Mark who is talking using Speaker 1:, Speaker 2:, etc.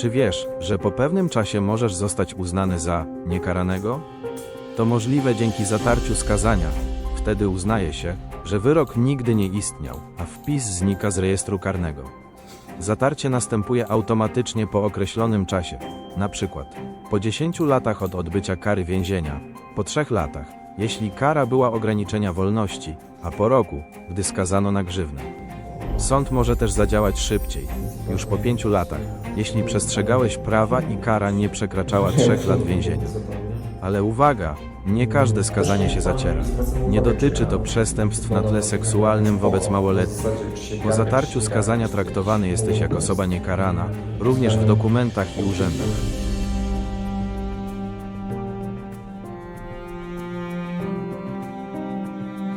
Speaker 1: Czy wiesz, że po pewnym czasie możesz zostać uznany za niekaranego? To możliwe dzięki zatarciu skazania. Wtedy uznaje się, że wyrok nigdy nie istniał, a wpis znika z rejestru karnego. Zatarcie następuje automatycznie po określonym czasie, na przykład po 10 latach od odbycia kary więzienia, po 3 latach, jeśli kara była ograniczenia wolności, a po roku, gdy skazano na grzywnę. Sąd może też zadziałać szybciej, już po 5 latach, jeśli przestrzegałeś prawa i kara nie przekraczała 3 lat więzienia. Ale uwaga, nie każde skazanie się zaciera. Nie dotyczy to przestępstw na tle seksualnym wobec małoletnich. Po zatarciu skazania traktowany jesteś jako osoba niekarana, również w dokumentach i urzędach.